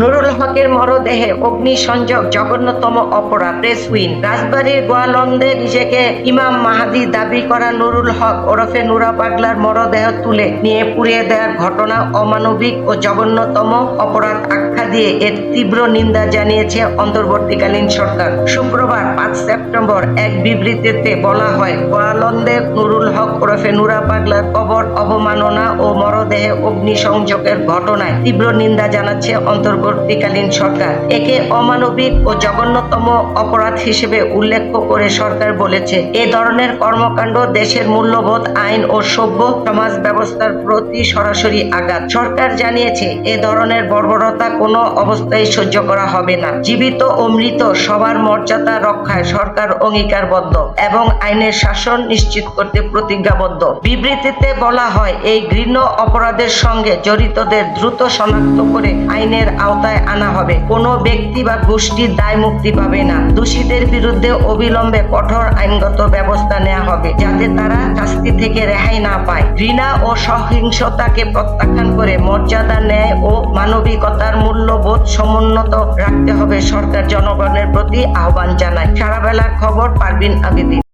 নুরুল হকের মরদেহে অগ্নিসংযোগ জঘন্যতম অপরাধ। প্রেস উইন রাজবাড়ির গোয়ালন্দে নিজেকে ইমাম মাহাদি দাবি করা নুরুল হক ওরফে নুরা পাগলার মরদেহ তুলে নিয়ে পুড়িয়ে দেওয়ার ঘটনা অমানবিক ও জঘন্যতম অপরাধ আখ্যা দিয়ে এর তীব্র নিন্দা জানিয়েছে অন্তর্বর্তীকালীন সরকার। শুক্রবার পাঁচ সেপ্টেম্বর এক বিবৃতিতে বলা হয়, গোয়ালন্দে নুরুল হক ওরফে নুরা পাগলার কবর অবমাননা ও মরদেহে অগ্নিসংযোগের ঘটনায় তীব্র নিন্দা জানাচ্ছে অন্তর্বর্তীকালীন সরকার। একে অমানবিক ও জঘন্যতম অপরাধ হিসেবে উল্লেখ করে সরকার বলেছে, এ ধরনের কর্মকাণ্ড দেশের মূল্যবোধ, আইন ও সভ্য সমাজ ব্যবস্থার প্রতি সরাসরি আঘাত। সরকার জানিয়েছে, এ ধরনের বর্বরতা কোনো অবস্থায় সহ্য করা হবে না। জীবিত ও মৃত সবার মর্যাদা রক্ষায় সরকার অঙ্গীকারবদ্ধ এবং আইনের শাসন নিশ্চিত করতে প্রতিজ্ঞাবদ্ধ। বিবৃতিতে বলা হয়, এই ঘৃণ্য অপরাধের সঙ্গে জড়িতদের দ্রুত শনাক্ত করে আইনের আওতায় আনা হবে। কোনো ব্যক্তি বা গোষ্ঠীর দায় মুক্তি পাবে না। দোষীদের বিরুদ্ধে অবিলম্বে কঠোর আইনগত ব্যবস্থা নেওয়া হবে, যাতে তারা শাস্তি থেকে রেহাই না পায়। ঘৃণা ও সহিংসতাকে প্রত্যাখ্যান করে মর্যাদা ন্যায় ও মানবিকতার মূল্যবোধ সমুন্নত রাখতে হবে সরকার জনগণের প্রতি আহ্বান জানায়। সারা বেলার খবর পারবিন আবেদিন